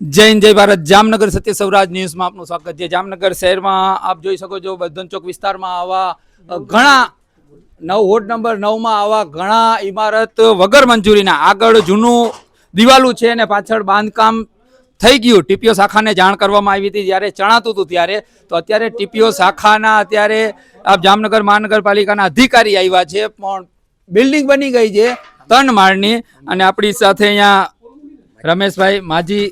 જય જય ભારત. જામનગર સત્ય સૌરાજ ન્યૂઝમાં આપનું સ્વાગત છે. જામનગર શહેરમાં આપ જોઈ શકો છો, બધન ચોક વિસ્તારમાં આવા ઘણા, નવ વોર્ડ નંબર નવમાં આવા ઘણા ઇમારત વગર મંજૂરીના. આગળ જૂનું દિવાલું છે અને પાછળ બાંધકામ થઈ ગયું. ટીપીઓ શાખાને જાણ કરવામાં આવી હતી જ્યારે ચણાતું હતું ત્યારે. તો અત્યારે ટીપીઓ શાખાના અત્યારે આપ જામનગર મહાનગરપાલિકાના અધિકારી આવ્યા છે. પણ બિલ્ડિંગ બની ગઈ છે ત્રણ માળની અને આપણી સાથે અહીંયા રમેશભાઈ માજી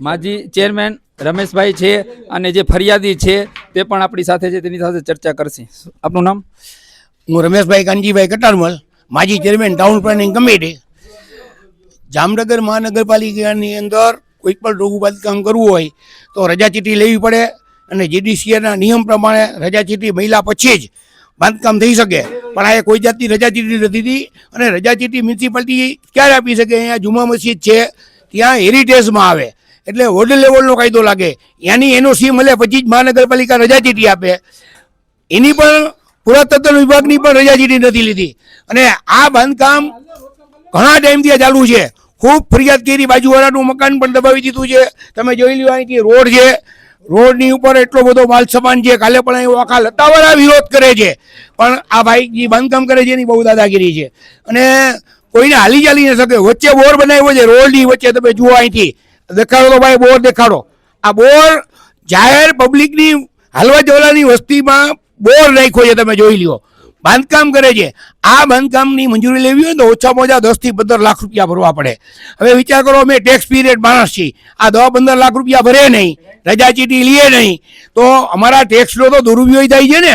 માજી ચેરમેન રમેશભાઈ છે અને જે ફરિયાદી છે તે પણ આપણી સાથે છે, તેની સાથે ચર્ચા કરશે. આપનું નામ? હું રમેશભાઈ કાનજીભાઈ કટારમલ, માજી chairman town planning committee Jamnagar મહાનગરપાલિકાની અંદર કોઈ પણ રોગું બાંધકામ કરવું હોય તો રજા ચીઠી લેવી પડે અને જીડીસીએના નિયમ પ્રમાણે રજા ચીઠી મહિલા પછી જ બાંધકામ થઈ શકે. પણ આ કોઈ જાતની રજા ચીઠી નથી. અને રજા ચીઠી મ્યુનિસિપાલિટી ક્યારે આપી શકે? અહીંયા જુમા મસ્જિદ છે ત્યાં હેરિટેજમાં આવે. એટલે વોર્ડ લેવલનો કાયદો લાગે. એની એનઓસી મળે પછી જ મહાનગરપાલિકા રજા ચીઠી આપે. એની પણ પુરાતત્વ વિભાગની પણ રજા ચીઠી નથી લીધી. અને આ બાંધકામ ઘણા ટાઈમથી ચાલુ છે. ખૂબ ફરિયાદ કરી, બાજુવાળાનું મકાન પણ દબાવી દીધું છે. તમે જોઈ લ્યો અહીંથી રોડ છે. રોડની ઉપર એટલો બધો માલ સામાન છે. કાલે પણ અહીં આખા લતાવાળા વિરોધ કરે છે. પણ આ ભાઈ જે બાંધકામ કરે છે એની બહુ દાદાગીરી છે. અને કોઈને હાલી ચાલી ન શકે. વચ્ચે બોર બનાવ્યો છે, રોડની વચ્ચે તમે જુઓ અહીંથી. દેખાડો તો ભાઈ, બોર દેખાડો. આ બોર જાહેર પબ્લિકની હાલવા જવલાની વસ્તીમાં બોર નાખ્યો છે, તમે જોઈ લ્યો. બાંધકામ કરે છે. આ બાંધકામની મંજૂરી લેવી હોય તો ઓછામાં ઓછા દસથી પંદર લાખ રૂપિયા ભરવા પડે. હવે વિચાર કરો, અમે ટેક્સ પીરિયડ માણસ છીએ. આ દસ પંદર લાખ રૂપિયા ભરે નહીં. રજા ચીટી લઈએ નહીં. તો અમારા ટેક્સનો તો દુરુપયોગ થાય છે ને.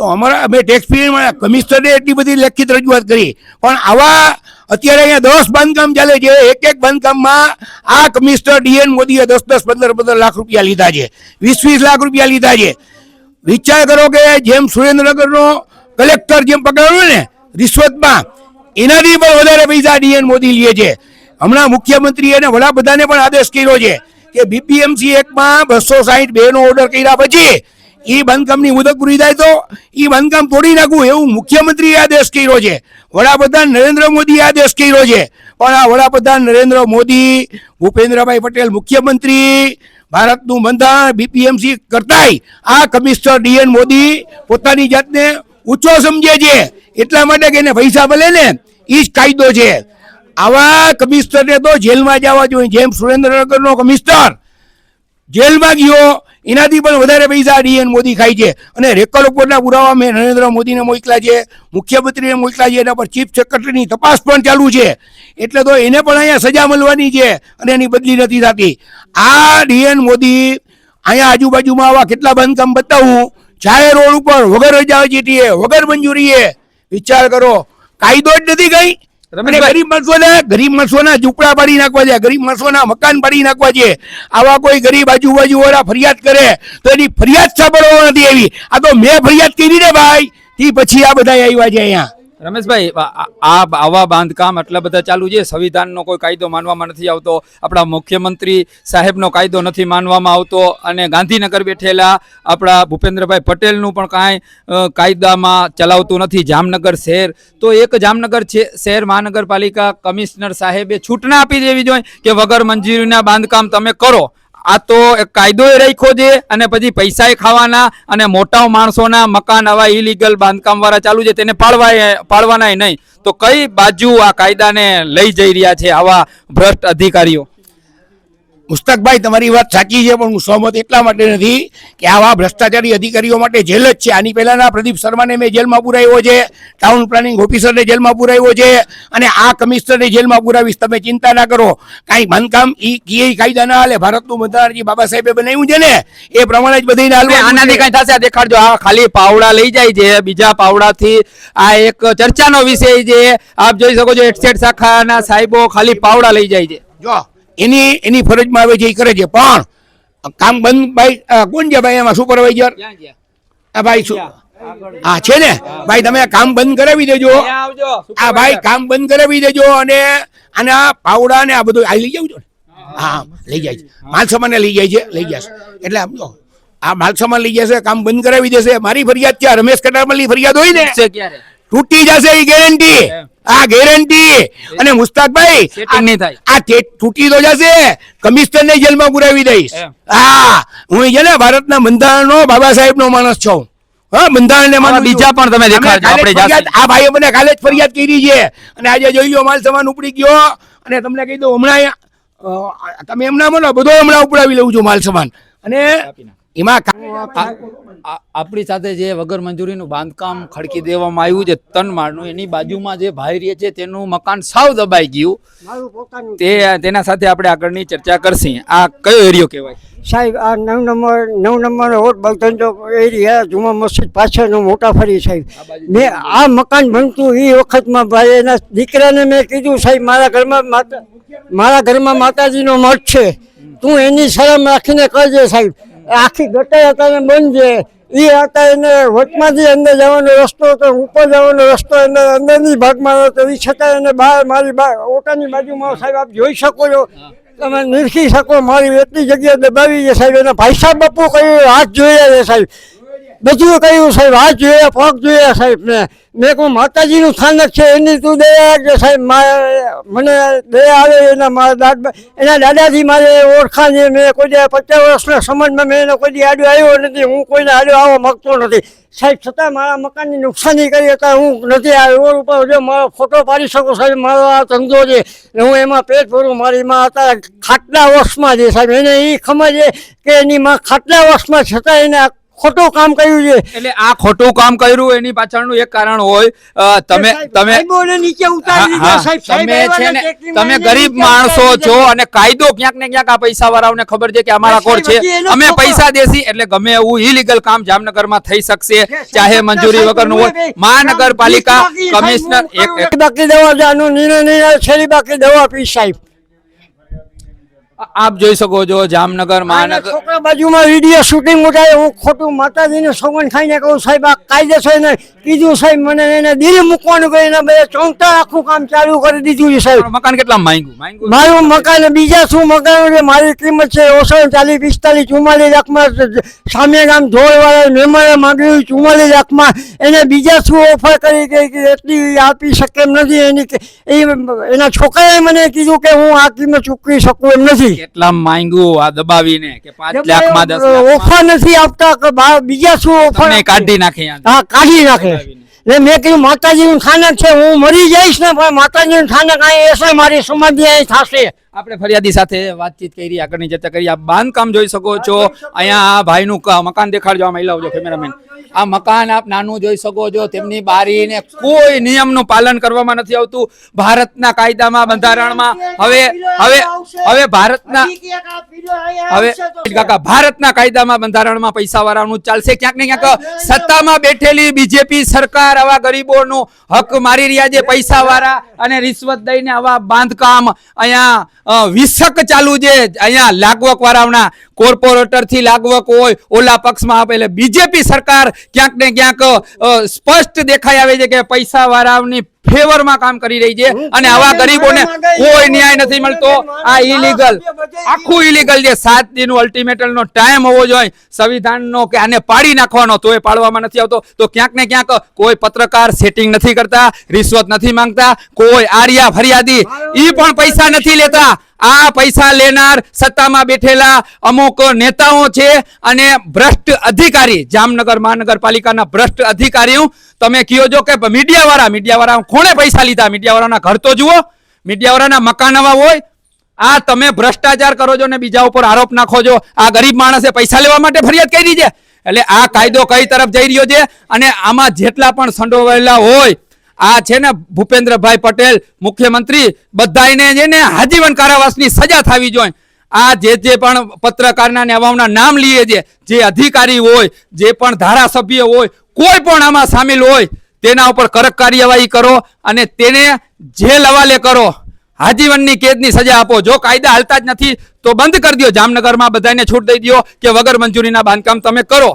તો અમારા અમે ટેક્સ પીરિયડમાં કમિશનરે એટલી બધી લેખિત રજૂઆત કરી. પણ આવા અત્યારે અહીંયા દસ બાંધકામ ચાલે છે, એક એક બાંધકામમાં આ કમિશનર ડીએન મોદીએ દસ દસ પંદર પંદર લાખ રૂપિયા લીધા છે. વીસ વીસ લાખ રૂપિયા લીધા છે. વિચાર કરો કે જેમ સુરેન્દ્રનગરનો કલેક્ટર જેમ પકડાયો ને, રિશ્વતમાં, એનાથી પણ વધારે પૈસા ડીએન મોદી લે છે. હમણાં મુખ્યમંત્રી અને વડાપ્રધાને પણ આદેશ કર્યો છે કે બીપીએમસી એકમાં બસો સાહીઠ બેનો ઓર્ડર કર્યા પછી એ બાંધકામની મુદત પૂરી થાય તો એ બાંધકામ તોડી નાખવું એવું મુખ્યમંત્રીએ આદેશ કર્યો છે. વડાપ્રધાન નરેન્દ્ર મોદીએ આદેશ કર્યો છે. પણ આ વડાપ્રધાન નરેન્દ્ર મોદી, ભૂપેન્દ્રભાઈ પટેલ મુખ્યમંત્રી, ભારતનું બંધારણ બીપીએમસી કરતાંય આ કમિશનર ડીએન મોદી પોતાની જાતને ઊંચો સમજે છે. એટલા માટે કે એને પૈસા મળે ને એ જ કાયદો છે. આવા કમિશનરને તો જેલમાં જવા જોઈએ. જેમ સુરેન્દ્રનગરનો કમિશનર જેલમાં ગયો એનાથી પણ વધારે પૈસા ડીએન મોદી ખાય છે. અને રેકર ઉપરના પુરાવા મેં નરેન્દ્ર મોદીને મોકલા છે, મુખ્યમંત્રીને મોકલા છે, એના પર ચીફ સેક્રેટરીની તપાસ પણ ચાલુ છે. એટલે તો એને પણ અહીંયા સજા મળવાની છે અને એની બદલી નથી થતી. આ ડીએન મોદી અહીંયા આજુબાજુમાં આવા કેટલા બાંધકામ બતાવું? જાહેર રોડ ઉપર વગર રજા ચીટીએ વગર મંજૂરીએ. વિચાર કરો, કાયદો જ નથી કઈ. ગરીબ માણસોને, ગરીબ માણસોના ઝૂંપડા પાડી નાખવા છે, ગરીબ માણસોના મકાન પાડી નાખવા છે. આવા કોઈ ગરીબ આજુબાજુ વાળા ફરિયાદ કરે, તો એની ફરિયાદ સાંભળવા નથી આવી. આ તો મેં ફરિયાદ કરી ને ભાઈ તે પછી આ બધા આવ્યા છે અહીંયા. રમેશભાઈ, આ- આવા બાંધકામ આટલા બધા ચાલુ છે, સંવિધાનનો કોઈ કાયદો માનવામાં નથી આવતો, આપણા મુખ્યમંત્રી સાહેબનો કાયદો નથી માનવામાં આવતો, અને ગાંધીનગર બેઠેલા આપણા ભૂપેન્દ્રભાઈ પટેલનું પણ કાંઈ કાયદામાં ચલાવતું નથી, જામનગર શહેર. તો એક જામનગર શહેર મહાનગરપાલિકા કમિશનર સાહેબે છૂટના આપી દેવી જોઈએ કે વગર મંજૂરીના બાંધકામ તમે કરો. આ તો કાયદો એ રાખ્યો છે અને પછી પૈસાય ખાવાના અને મોટા માણસોના મકાન આવા ઇલીગલ બાંધકામ વાળા ચાલુ છે, તેને પાળવાય પાળવાના નહીં. તો કઈ બાજુ આ કાયદાને લઈ જઈ રહ્યા છે આવા ભ્રષ્ટ અધિકારીઓ? મુસ્તકભાઈ તમારી વાત સાચી છે પણ હું સહમત એટલા માટે નથી કે આવા ભ્રષ્ટાચારી અધિકારીઓ માટે જેલ જ છે. આની પહેલાના પ્રદીપ શર્માને મેં જેલમાં પુરાવ્યો છે ટાઉન પ્લાનિંગ ઓફિસરને જેલમાં પુરાવ્યો છે અને આ કમિશનરને જેલમાં પુરાવીશ. તમે ચિંતા ના કરો. કાંઈ બાંધકામ એ કીએ કાયદા ના હાલે. ભારતનું બંધારણ જે બાબા સાહેબે બનાવ્યું છે ને એ પ્રમાણે જ બધી હવે હાલવાનું આનાથી કાંઈ થશે? દેખાડજો. આ ખાલી પાવડા લઈ જાય છે. બીજા પાવડાથી આ એક ચર્ચાનો વિષય છે. આપ જોઈ શકો છો એડસેટ શાખાના સાહેબો ખાલી પાવડા લઈ જાય છે. જો એની એની ફરજમાં આવે છે એ કરે છે. પણ કામ બંધ ભાઈ કોણ છે ભાઈ? એમાં સુપરવાઇઝર આ ભાઈ શું? હા છે ને? ભાઈ તમે કામ બંધ કરાવી દેજો. આ ભાઈ કામ બંધ કરાવી દેજો અને અને આ પાવડા ને આ બધું આ લઈ જાવ છો ને. હા લઈ જાય છે. માલ સામાન લઈ જાય છે લઈ જશે એટલે સમજો આ માલ સામાન લઈ જશે કામ બંધ કરાવી દેશે. મારી ફરિયાદ આ રમેશ કટારમલની ફરિયાદ હોય ને? તૂટી જશે એ ગેરંટી આ ગેરંટી અને મુસ્તાકભાઈ નહીં થાય. આ તૂટી તો જશે. કમિશનર ને જેલમાં પુરાવી દઈશ. હા. હું છે ને ભારતના બંધારણનો બાબા સાહેબ નો માણસ છું. હા બંધારણ ને બીજા પણ તમે દેખાડજો, આપણે આ ભાઈએ મને કાલે જ ફરિયાદ કરી છે. અને આજે જોઈ લો માલ સામાન ઉપડી ગયો. અને તમને કહી દઉં હમણાં તમે એમ ના બોલો બધો હમણાં ઉપડાવી લઉં છું માલ સામાન. અને એમાં આપણી સાથે જે વગર મંજૂરીનું બાંધકામ ખડકી દેવામાં આવ્યું છે તનમાળનું એની બાજુમાં જે ભાઈ રહે છે તેનું મકાન સાવ દબાઈ ગયું. તે તેના સાથે આપણે આગળની ચર્ચા કરશી. આ કયો એરિયો કહેવાય? સાહેબ આ નવ નંબર નવ નંબર હોટ બગધંજો એરિયા જુમા મસ્જિદ પાછળનો મોટા ફરી સાહેબ. મેં આ મકાન બનતું એ વખતમાં ભાઈ એના દીકરાને મેં કીધું સાહેબ મારા ઘરમાં માતા મારા ઘરમાં માતાજીનો મઠ છે. તું એની શરમ રાખીને કરજે સાહેબ. આખી ગટર અત્યારે બંધ છે. એ હતા એને વચમાંથી અંદર જવાનો રસ્તો હતો, ઉપર જવાનો રસ્તો અંદર, અંદરની ભાગમાં હતો. એ છતાં એને બહાર મારી ઓટાની બાજુમાં સાહેબ આપ જોઈ શકો છો. તમે નિરખી શકો, મારી એટલી જગ્યા દબાવી છે સાહેબ. એના ભાઈ સાહેબ બાપુ કહ્યું હાથ જોયા છે સાહેબ. બધું કહ્યું, સાહેબ હાથ જોઈએ, પગ જોઈએ, સાહેબ મેં મેં કહું માતાજીનું સ્થાનક છે, એની તું દયા રાખજે સાહેબ મને દયા આવે, એના મારા દાદા, એના દાદાથી મારે ઓળખાણ મેં કોઈ દે પચાસ વર્ષના સમાજમાં મેં એને કોઈ આડો આવ્યો નથી, હું કોઈને આડો આવવા માગતો નથી. સાહેબ, છતાં મારા મકાનની નુકસાની કરી હતા હું નથી, આ રોડ ઉપર જો મારો ફોટો પાડી શકું, સાહેબ, મારો આ ધંધો છે, ને હું એમાં પેટ ભરું, મારી માં અત્યારે ખાટલા વર્ષમાં છે, સાહેબ, એને એ ખબર છે કે એની માં ખાટલા વર્ષમાં છતાં એને ખોટું કામ કર્યું છે. એટલે આ ખોટું કામ કર્યું એની પાછળનું એક કારણ હોય તમે તમે નીચે ઉતારી સાહેબ. સાહેબ તમે છે ને તમે ગરીબ માણસો છો અને કાયદો ક્યાંક ને ક્યાંક આ પૈસા વાળાઓને ખબર છે કે અમારા કોડ છે. અમે પૈસા દેસી એટલે ગમે એવું ઇલીગલ કામ જામનગરમાં થઈ શકશે ચાહે મંજૂરી વગરનું હોય. મહાનગરપાલિકા કમિશનર એક બાકી દવા જાનું નિર્ણય છેલ્લી બાકી દવા પી સાહેબ. આપ જોઈ શકો છો જામનગર મહાનગર છોકરા બાજુમાં વીડિયો શૂટિંગ ઉઠાય હું ખોટું માતાજીને સોગન ખાઈને કહું સાહેબ આ કાયદેસર ને કીધું સાહેબ મને એને દિલ મૂકવાનું કહી એના બે ચોંકતા આખું કામ ચાલુ કરી દીધું છે સાહેબ. મકાન કેટલા માંગ્યું? મારું મકાન બીજા શું મકાન છે? મારી કિંમત છે ઓછો ચાલીસ પિસ્તાલીસ ચુમ્માલીસ લાખમાં સામે ગામ ધોળવાળા મહેમાને માંગ્યું ચુમ્માલીસ લાખમાં. એને બીજા શું ઓફર કરી કે એટલી આપી શકે એમ નથી? એની એના છોકરાએ મને કીધું કે હું આ કિંમત ચૂકવી શકું એમ નથી. કેટલા માંગ્યું આ દબાવીને કે પાંચ લાખમાં દસ લાખમાં? ઓફર નથી આપતા કે બીજા શું ઓફર કાઢી નાખે હા કાઢી નાખે. એટલે મેં કીધું માતાજીનું સ્થાનક છે હું મરી જઈશ ને પણ માતાજીનું સ્થાનક અહીં એસે મારી સમાધિ અહીં થશે. આપણે ફરિયાદી સાથે વાતચીત કરી આગળની ચર્ચા કરી. આ બાંધકામ જોઈ શકો છો. અહીંયા આ ભાઈનું મકાન દેખાડજો આ મહિલાઓ કેમેરામેન. આ મકાન આપ નાનું જોઈ શકો છો. તેમની બારીને કોઈ નિયમનું પાલન કરવામાં નથી આવતું. ભારતના કાયદામાં બંધારણમાં. હવે હવે હવે ભારતના હવે કાકા ભારતના કાયદામાં બંધારણમાં પૈસા વાળાનું ચાલશે. ક્યાંક ને ક્યાંક સત્તામાં બેઠેલી બીજેપી સરકાર આવા ગરીબોનું હક મારી રહ્યા છે પૈસા વાળા અને રિશ્વત દઈને આવા બાંધકામ અહીંયા વિસક ચાલુ છે. અહીંયા લાગવક વાળાના કોર્પોરેટરથી લાગવક હોય, ઓલા પક્ષમાં આપે. એટલે બીજેપી સરકાર ક્યાંક ને ક્યાંક સ્પષ્ટ દેખાઈ આવે છે કે પૈસા વાળાઓની ફેવરમાં કામ કરી રહી છે અને આવા ગરીબોને કોઈ ન્યાય નથી મળતો. આ ઇલીગલ આખું ઇલીગલ છે સાત દિન અલ્ટિમેટલ નો ટાઈમ હોવો જોઈએ સંવિધાનનો કે આને પાડી નાખવાનો તો એ પાડવામાં નથી આવતો. તો ક્યાંક ને ક્યાંક કોઈ પત્રકાર સેટિંગ નથી કરતા રિશ્વત નથી માંગતા કોઈ આર્યા ફરિયાદી ઈ પણ પૈસા નથી લેતા. આ પૈસા લેનાર સત્તામાં બેઠેલા અમુક નેતાઓ છે અને ભ્રષ્ટ અધિકારી, જામનગર મહાનગરપાલિકાના ભ્રષ્ટ અધિકારીઓ, તમે કહો છો કે મીડિયાવાળા મીડિયાવાળા મીડિયા કોણે પૈસા લીધા? મીડિયાવાળાના ઘર તો જુઓ, મીડિયાવાળાના મકાન નવા હોય. આ તમે ભ્રષ્ટાચાર કરો છો ને બીજા ઉપર આરોપ નાખો છો. આ ગરીબ માણસે પૈસા લેવા માટે ફરિયાદ કરી છે. એટલે આ કાયદો કઈ તરફ જઈ રહ્યો છે? અને આમાં જેટલા પણ સંડોવાયેલા હોય આ છે ને ભૂપેન્દ્રભાઈ પટેલ, મુખ્યમંત્રી બધાને છે ને આજીવન કારાવાસની સજા થવી જોઈએ આ જે જે પણ પત્રકારના ને આવાઓના નામ લઈએ છે, જે અધિકારી હોય, જે પણ ધારાસભ્ય હોય, કોઈ પણ આમાં સામેલ હોય, તેના ઉપર કડક કાર્યવાહી કરો અને તેને જેલ હવાલે કરો. આજીવનની કેદની સજા આપો. જો કાયદા હાલતા જ નથી, તો બંધ કરી દો જામનગરમાં બધાને છૂટ દઈ દો કે વગર મંજૂરીના બાંધકામ તમે કરો.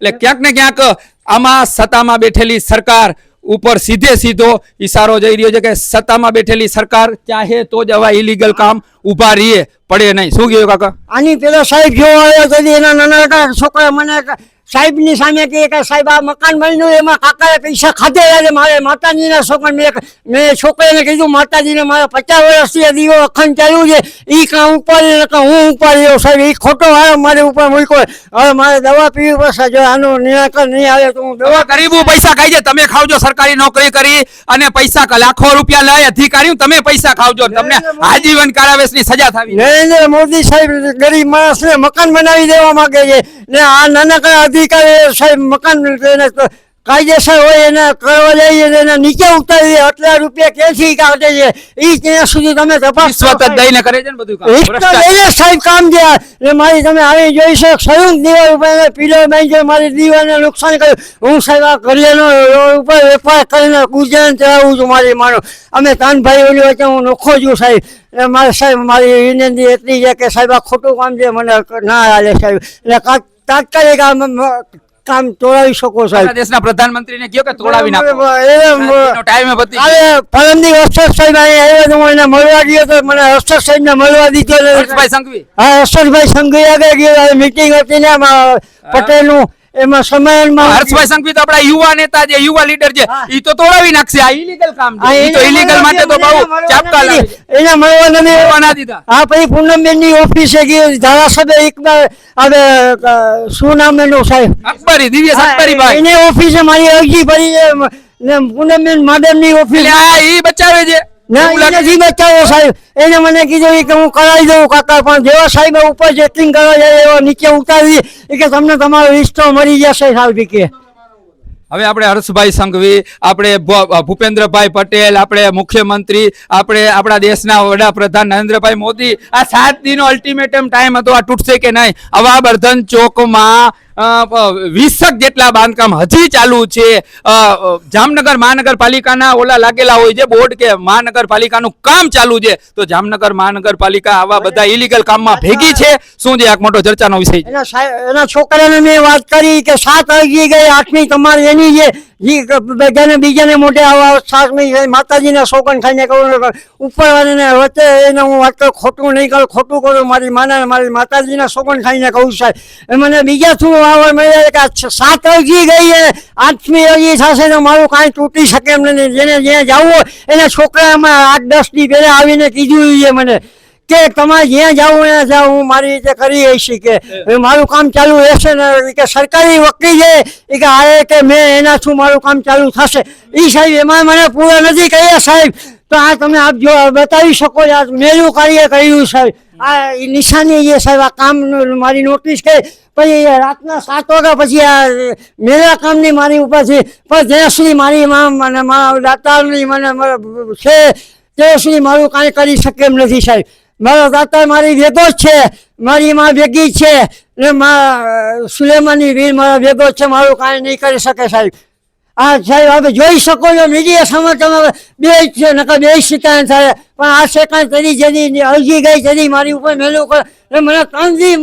એટલે ક્યાંક ને ક્યાંક આમાં સત્તામાં બેઠેલી સરકાર ઉપર સીધે સીધો ઈશારો જઈ રહ્યો છે કે સત્તામાં બેઠેલી સરકાર ચાહે તો જ આવા ઇલીગલ કામ ઊભા રહીએ, પડે નહીં. શું કહ્યું કાકા? આની પેલા સાહેબ જોવા આવ્યો એના નાના છોકરા મને સાહેબની સામે કહે કે સાહેબ આ મકાન બન્યું એમાં કાકાએ પૈસા ખાધેલા છે મારે. માતાજીના છોકરા મેં મેં છોકરીને કીધું માતાજીને મારે પચાસ વર્ષથી દીવો અખંડ ચાલ્યું છે. એ કાં ઉપાડી કાં હું ઉપાડી સાહેબ એ ખોટો હારો મારે ઉપર મૂક્યો. હવે મારે દવા પીવી પડશે. જો આનો નિરાકરણ નહીં આવે તો હું દવા ગરીબો પૈસા ખાઈ છે તમે ખાવજો સરકારી નોકરી કરી અને પૈસા લાખો રૂપિયા લઈ અધિકારીઓ તમે પૈસા ખાવજો. તમને આજીવન કારાવાસની સજા થવી. નરેન્દ્ર મોદી સાહેબ ગરીબ માણસને મકાન બનાવી દેવા માંગે છે. ને આ નાનકડા અધિકારી સાહેબ મકાન કાયદેસર હોય એને કરવા જઈએ એને નીચે ઉતારી આટલા રૂપિયા ક્યાંથી કાઢે છે? એ ત્યાં સુધી તમે તપાસ દઈને કરે છે ને બધું લઈને સાહેબ કામ છે ને મારી તમે આવી જોઈ શકો સંયુક્ત દિવાલ ઉપર પીલો બેંચે મારી દીવાને નુકસાન કર્યું. હું સાહેબ આ કરિયાનો ઉપર વેપાર કરીને ગુજરાન ચલાવું છું મારી માનો. અમે તાનભાઈ ભાઈ ઓલી વચ્ચે હું નોખો છું સાહેબ. એ મારે સાહેબ મારી વિનંતી એટલી છે કે સાહેબ આ ખોટું કામ છે મને ના હાલે સાહેબ. એટલે કા- તાત્કાલિક આ મ- મ- કામ તોડાવી શકો સાહેબ. દેશના પ્રધાનમંત્રીને કયો કે તોડાવી નાખો. ટાઈમે પતી અરે પરમદી હર્ષદ સાહેબ આવ્યા તો હું એને મળવા ગયો તો મને હર્ષદ સાહેબને મળવા દીધો. હર્ષભાઈ સંઘવી. હા હર્ષદભાઈ સંઘવી આગળ ગયો મીટિંગ હતી ને આમાં પટેલનું એમાં સમયમાં હર્ષભાઈ સંઘવી તો આપણા યુવા નેતા જે યુવા લીડર છે. એ ઈ તો તોડાવી નાખશે. આ ઇલીગલ કામ છે. ઈ તો ઇલીગલ માટે તો બહુ ચાપકા લાગે. એને મળવા નથી મળવા ના દીધા હા પછી પૂનમબેનની ઓફિસે ગઈ ધારાસભ્ય ઇકબાલ હવે શું નામ એનું સાહેબ? અકબરી દિવ્ય અકબરી ભાઈ એને ઓફિસે મારી અરજી ભરી છે. પૂનમ પૂનમબેન માધવની ઓફિસ. આ ઈ બચાવે છે. ના નથી બચાવો સાહેબ. એને મને કીધું કે હું કરાવી દઉં કાકા પણ જેવા સાહેબ ઉપર ચેકિંગ કરવા જાય એવા નીચે ઉતારી કે તમને તમારો રિસ્તો મળી જશે સાહેબ કે. હવે આપણે હર્ષભાઈ સંઘવી આપણે ભૂપેન્દ્રભાઈ પટેલ આપણે મુખ્યમંત્રી આપણે આપણા દેશના વડાપ્રધાન નરેન્દ્રભાઈ મોદી આ સાત દિનો અલ્ટિમેટમ ટાઈમ હતો આ તૂટશે કે નહીં? આવા બર્ધન ચોકમાં વીસક જેટલા બાંધકામ હજી ચાલુ છે. જામનગર મહાનગરપાલિકાના ઓલા લાગેલા હોય છે બોર્ડ કે મહાનગરપાલિકાનું કામ ચાલુ છે. તો જામનગર મહાનગરપાલિકા આવા બધા ઇલીગલ કામમાં ભેગી છે. શું છે એક મોટો ચર્ચાનો વિષય એના છોકરાને મેં વાત કરી કે સાત વાગી ગઈ આઠમી તમારી એની જી ક- બધાને બીજાને મોઢે આવા સાતમી છે, માતાજીના શોકન ખાઈને કહું ઉપરવાળાને વચ્ચે એને હું વાત કરું, ખોટું નહીં કરું ખોટું કરું મારી માના મારી માતાજીના શોકન ખાઈને કહું સાહેબ. મને બીજા થ્રુ આવવા મળ્યા કે સાત વાગી ગઈ છે આઠમી વાગી થશે ને મારું કાંઈ તૂટી શકે એમ નથી. જેને જ્યાં જવું એના છોકરામાં આઠ દસ દી પહેલાં આવીને કીધું છે મને. કે તમારે જ્યાં જવું ત્યાં જાવ હું મારી રીતે કરી હઈશ કે મારું કામ ચાલુ રહેશે ને કે સરકારી વકીલ છે એ કે આ કે મેં એના શું મારું કામ ચાલુ થશે. એ સાહેબ એમાં મને પૂરા નથી કહ્યા સાહેબ. તો આ તમે આપ જો બતાવી શકો આ મેલું કાર્ય કર્યું સાહેબ. આ નિશાની છે સાહેબ આ કામ મારી નોટિસ કે પછી રાતના સાત વાગ્યા પછી આ મેળા કામની મારી ઉપર છે પણ જ્યાં સુધી મારી માં મને મા દાતાની મને છે ત્યાં સુધી મારું કાંઈ કરી શકે એમ નથી સાહેબ. મારો દાતા મારી ભેગો છે. મારી માં ભેગી છે. ને સુલેમાની વીર મારા ભેગો છે. મારું કાંઈ નહીં કરી શકે સાહેબ. આ સાહેબ આપણે જોઈ શકો છો, મીડિયા સામે તમે બે છે, નકર બે શિકાયત થાય પણ આ સેકન્ડ તરી જેની અરજી ગઈ તેની મારી ઉપર મેલું કરે એટલે મને ત્રણ દી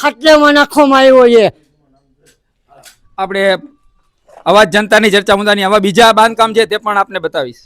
ખાટલામાં નાખવામાં આવ્યો છે. આપણે અવાજ જનતાની ચર્ચા મુદ્દાની આવા બીજા બાંધકામ છે તે પણ આપને બતાવીશ.